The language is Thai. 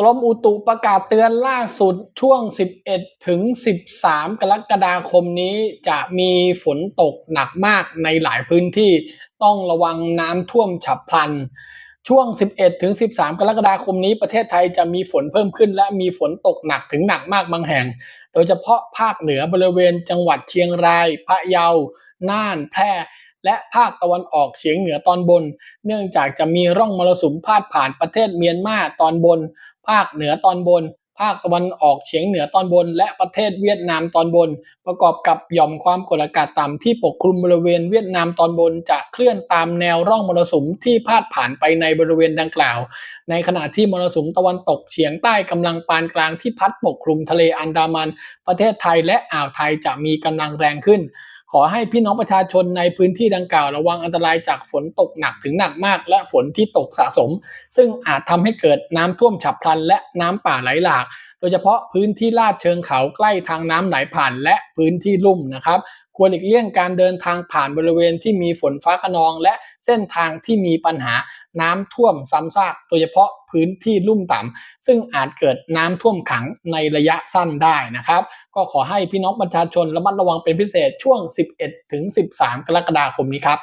กรมอุตุประกาศเตือนล่าสุดช่วง 11 ถึง 13 กรกฎาคมนี้จะมีฝนตกหนักมากในหลายพื้นที่ต้องระวังน้ำท่วมฉับพลัน ช่วง 11 ถึง 13 กรกฎาคมนี้ประเทศไทยจะมีฝนเพิ่มขึ้น และมีฝนตกหนักถึงหนักมากบางแห่ง โดยเฉพาะภาคเหนือบริเวณจังหวัดเชียงราย พะเยา น่าน แพร่ และภาคตะวันออกเฉียงเหนือตอนบน เนื่องจากจะมีร่องมรสุมพาดผ่านประเทศเมียนมาตอนบน ภาคเหนือตอนบน ภาคตะวันออกเฉียงเหนือตอนบน และประเทศเวียดนามตอนบน ประกอบกับหย่อมความกดอากาศต่ำที่ปกคลุมบริเวณเวียดนามตอนบนจะเคลื่อนตามแนวร่องมรสุมที่พาดผ่านไปในบริเวณดังกล่าว ในขณะที่มรสุมตะวันตกเฉียงใต้กำลังปานกลางที่พัดปกคลุมทะเลอันดามัน ประเทศไทยและอ่าวไทยจะมีกำลังแรงขึ้น ขอให้พี่น้องประชาชนในพื้นที่ดังกล่าวระวังอันตรายจากฝนตกหนักถึงหนักมาก และฝนที่ตกสะสม ซึ่งอาจทำให้เกิดน้ำท่วมฉับพลัน และน้ำป่าไหลหลาก โดยเฉพาะพื้นที่ลาดเชิงเขาใกล้ทางน้ำไหลผ่านและพื้นที่ลุ่มนะครับ ควรหลีกเลี่ยงการเดินทางผ่านบริเวณที่มีฝนฟ้าขนอง และเส้นทางที่มีปัญหาน้ำท่วมซ้ำซากโดยเฉพาะพื้นที่ลุ่มต่ำซึ่งอาจเกิดน้ำท่วมขังในระยะสั้นได้นะครับ ก็ขอให้พี่น้องประชาชนระมัดระวังเป็นพิเศษช่วง 11 ถึง 13 กรกฎาคมนี้ครับ